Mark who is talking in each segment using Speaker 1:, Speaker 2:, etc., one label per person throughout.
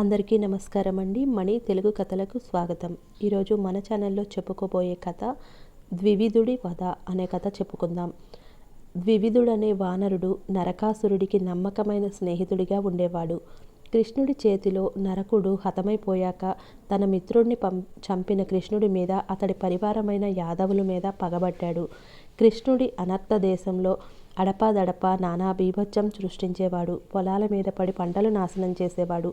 Speaker 1: అందరికీ నమస్కారం అండి. మణి తెలుగు కథలకు స్వాగతం. ఈరోజు మన ఛానల్లో చెప్పుకోబోయే కథ ద్వివిధుడి వధ అనే కథ చెప్పుకుందాం. ద్వివిధుడనే వానరుడు నరకాసురుడికి నమ్మకమైన స్నేహితుడిగా ఉండేవాడు. కృష్ణుడి చేతిలో నరకుడు హతమైపోయాక తన మిత్రుడిని పం చంపిన కృష్ణుడి మీద అతడి పరివారమైన యాదవుల మీద పగబట్టాడు కృష్ణుడి అనర్థ దేశంలో అడపాదడపా నానా బీభత్సం సృష్టించేవాడు. పొలాల మీద పడి పంటలు నాశనం చేసేవాడు.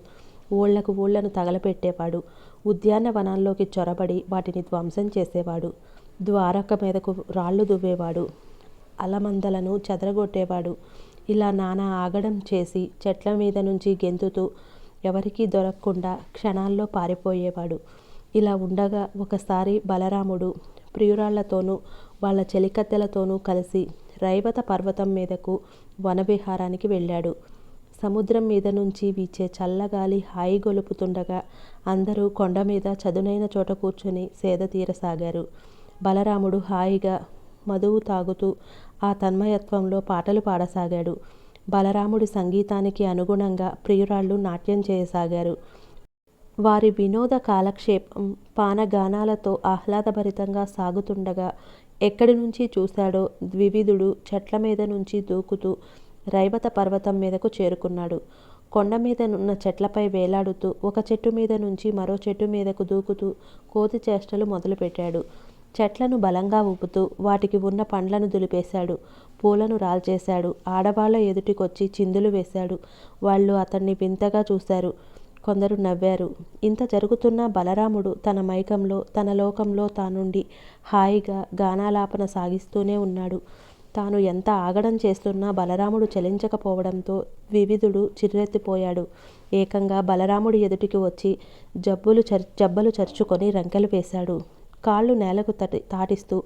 Speaker 1: ఊళ్ళకు ఊళ్ళను తగలపెట్టేవాడు. ఉద్యానవనాల్లోకి చొరబడి వాటిని ధ్వంసం చేసేవాడు. ద్వారక మీదకు రాళ్ళు దువ్వేవాడు. అలమందలను చెదరగొట్టేవాడు. ఇలా నానా ఆగడం చేసి చెట్ల మీద నుంచి గెంతుతూ ఎవరికీ దొరకకుండా క్షణాల్లో పారిపోయేవాడు. ఇలా ఉండగా ఒకసారి బలరాముడు ప్రియురాళ్ళతోనూ వాళ్ళ చెలికత్తెలతోనూ కలిసి రైవత పర్వతం మీదకు వనవిహారానికి వెళ్ళాడు. సముద్రం మీద నుంచి వీచే చల్లగాలి హాయి గొలుపుతుండగా అందరూ కొండ మీద చదునైన చోట కూర్చొని సేద తీరసాగారు. బలరాముడు హాయిగా మధువు తాగుతూ ఆ తన్మయత్వంలో పాటలు పాడసాగాడు. బలరాముడి సంగీతానికి అనుగుణంగా ప్రియురాళ్ళు నాట్యం చేయసాగారు. వారి వినోద కాలక్షేపం పానగానాలతో ఆహ్లాదభరితంగా సాగుతుండగా ఎక్కడి నుంచి చూశాడో ద్వివిధుడు చెట్ల మీద నుంచి దూకుతూ రైవత పర్వతం మీదకు చేరుకున్నాడు. కొండ మీద ఉన్న చెట్లపై వేలాడుతూ ఒక చెట్టు మీద నుంచి మరో చెట్టు మీదకు దూకుతూ కోతి చేష్టలు మొదలుపెట్టాడు. చెట్లను బలంగా ఊపుతూ వాటికి ఉన్న పండ్లను దులిపేశాడు. పూలను రాల్చేశాడు. ఆడవాళ్ళ ఎదుటికొచ్చి చిందులు వేశాడు. వాళ్ళు అతన్ని వింతగా చూశారు. కొందరు నవ్వారు. ఇంత జరుగుతున్న బలరాముడు తన మైకంలో తన లోకంలో తానుండి హాయిగా గానాలాపన సాగిస్తూనే ఉన్నాడు. తాను ఎంత ఆగడం చేస్తున్నా బలరాముడు చలించకపోవడంతో వివిధుడు చిర్రెత్తిపోయాడు. ఏకంగా బలరాముడి ఎదుటికి వచ్చి జబ్బులు చర్ జబ్బలు చరుచుకొని రంకెలు వేశాడు. కాళ్ళు నేలకు తటి తాటిస్తూ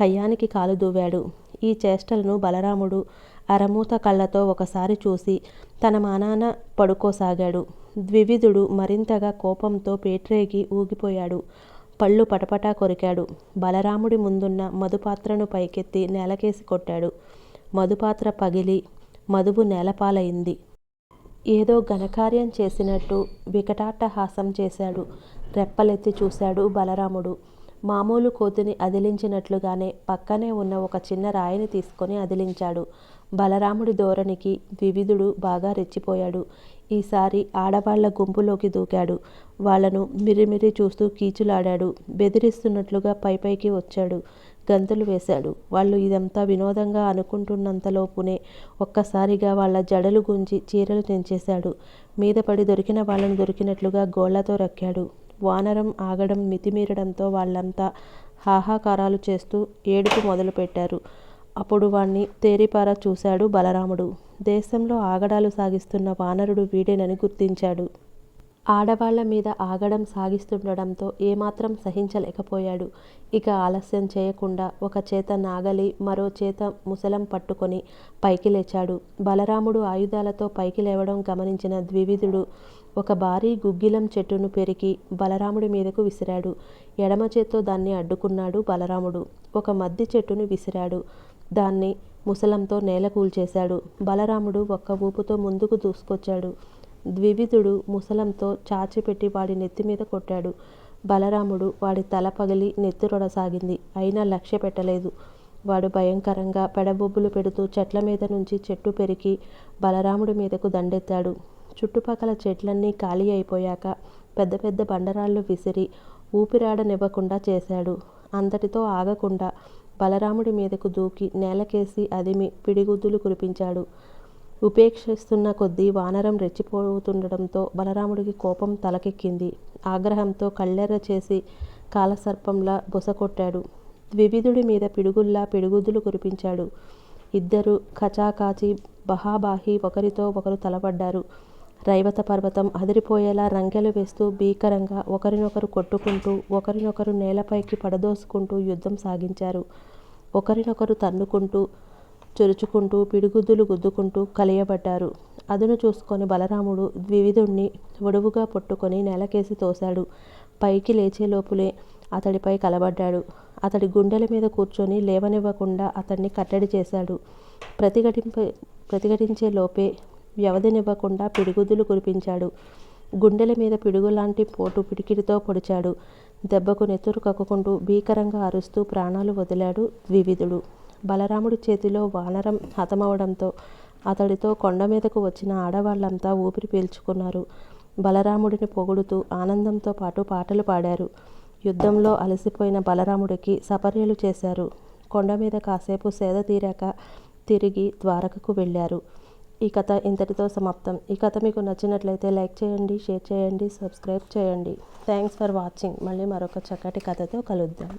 Speaker 1: కయ్యానికి కాలు దూవాడు. ఈ చేష్టలను బలరాముడు అరమూత కళ్ళతో ఒకసారి చూసి తన మానాన పడుకోసాగాడు. ద్వివిధుడు మరింతగా కోపంతో పేట్రేగి ఊగిపోయాడు. పళ్ళు పటపటా కొరికాడు. బలరాముడి ముందున్న మధుపాత్రను పైకెత్తి నేలకేసి కొట్టాడు. మధుపాత్ర పగిలి మధువు నేలపాలైంది. ఏదో ఘనకార్యం చేసినట్టు వికటాట్టహాసం చేశాడు. రెప్పలెత్తి చూశాడు బలరాముడు. మామూలు కోతిని అదిలించినట్లుగానే పక్కనే ఉన్న ఒక చిన్న రాయిని తీసుకొని అదిలించాడు. బలరాముడి ధోరణికి ద్వివిధుడు బాగా రెచ్చిపోయాడు. ఈసారి ఆడవాళ్ళ గుంపులోకి దూకాడు. వాళ్ళను మిరిమిరి చూస్తూ కీచులాడాడు. బెదిరిస్తున్నట్లుగా పైపైకి వచ్చాడు. గంతులు వేశాడు. వాళ్ళు ఇదంతా వినోదంగా అనుకుంటున్నంతలోపునే ఒక్కసారిగా వాళ్ళ జడలు గుంజి చీరలు తెంచేశాడు. మీద పడి దొరికిన వాళ్ళను దొరికినట్లుగా గోళ్ళతో రక్కాడు. వానరం ఆగడం మితిమీరడంతో వాళ్ళంతా హాహాకారాలు చేస్తూ ఏడుపు మొదలుపెట్టారు. అప్పుడు వాణ్ణి తేరిపార చూశాడు బలరాముడు. దేశంలో ఆగడాలు సాగిస్తున్న వానరుడు వీడేనని గుర్తించాడు. ఆడవాళ్ళ మీద ఆగడం సాగిస్తుండడంతో ఏమాత్రం సహించలేకపోయాడు. ఇక ఆలస్యం చేయకుండా ఒక చేత నాగలి మరో చేత ముసలం పట్టుకొని పైకి లేచాడు. బలరాముడు ఆయుధాలతో పైకి లేవడం గమనించిన ద్వివిధుడు ఒక భారీ గుగ్గిలం చెట్టును పెరికి బలరాముడి మీదకు విసిరాడు. ఎడమ చేత్తో దాన్ని అడ్డుకున్నాడు బలరాముడు. ఒక మద్ది చెట్టును విసిరాడు. దాన్ని ముసలంతో నేల కూల్చేశాడు. బలరాముడు ఒక్క ఊపుతో ముందుకు దూసుకొచ్చాడు. ద్వివిధుడు ముసలంతో చాచిపెట్టి వాడి నెత్తి మీద కొట్టాడు. బలరాముడు వాడి తల పగిలి నెత్తురొడసాగింది. అయినా లక్ష్య పెట్టలేదు. వాడు భయంకరంగా పెడబొబ్బులు పెడుతూ చెట్ల మీద నుంచి చెట్టు పెరికి బలరాముడి మీదకు దండెత్తాడు. చుట్టుపక్కల చెట్లన్నీ ఖాళీ అయిపోయాక పెద్ద పెద్ద బండరాళ్ళు విసిరి ఊపిరాడనివ్వకుండా చేశాడు. అంతటితో ఆగకుండా బలరాముడి మీదకు దూకి నేలకేసి అదిమి పిడిగుద్దులు కురిపించాడు. ఉపేక్షిస్తున్న కొద్దీ వానరం రెచ్చిపోతుండటంతో బలరాముడికి కోపం తలకెక్కింది. ఆగ్రహంతో కళ్ళెర్ర చేసి కాలసర్పంలా బుసకొట్టాడు. ద్వివిధుడి మీద పిడుగుల్లా పిడుగుద్దులు కురిపించాడు. ఇద్దరు కచాకాచి బహాబాహి ఒకరితో ఒకరు తలపడ్డారు. రైవత పర్వతం అదిరిపోయేలా రంకెలు వేస్తూ భీకరంగా ఒకరినొకరు కొట్టుకుంటూ ఒకరినొకరు నేలపైకి పడదోసుకుంటూ యుద్ధం సాగించారు. ఒకరినొకరు తన్నుకుంటూ చురుచుకుంటూ పిడిగుద్దులు గుద్దుకుంటూ కలియబడ్డారు. అదును చూసుకొని బలరాముడు ద్వివిధుణ్ణి ఒడువుగా పట్టుకొని నేలకేసి తోశాడు. పైకి లేచేలోపులే అతడిపై కలబడ్డాడు. అతడి గుండెల మీద కూర్చొని లేవనివ్వకుండా అతన్ని కట్టడి చేశాడు. ప్రతిఘటింప ప్రతిఘటించే లోపే వ్యవధినివ్వకుండా పిడిగుద్దులు కురిపించాడు. గుండెల మీద పిడుగులాంటి పోటు పిడికిడితో పొడిచాడు. దెబ్బకు నెత్తురు కక్కుకుంటూ భీకరంగా అరుస్తూ ప్రాణాలు వదిలాడు ద్వివిధుడు. బలరాముడి చేతిలో వానరం హతమవడంతో అతడితో కొండ మీదకు వచ్చిన ఆడవాళ్ళంతా ఊపిరి పీల్చుకున్నారు. బలరాముడిని పొగుడుతూ ఆనందంతో పాటు పాటలు పాడారు. యుద్ధంలో అలసిపోయిన బలరాముడికి సపర్యలు చేశారు. కొండ మీద కాసేపు సేద తీరాక తిరిగి ద్వారకకు వెళ్ళారు. ఈ కథ ఇంతటితో సమాప్తం. ఈ కథ మీకు నచ్చినట్లయితే లైక్ చేయండి షేర్ చేయండి సబ్స్క్రైబ్ చేయండి. Thanks for watching. మళ్ళీ మరొక చక్కటి కథతో కలుద్దాం.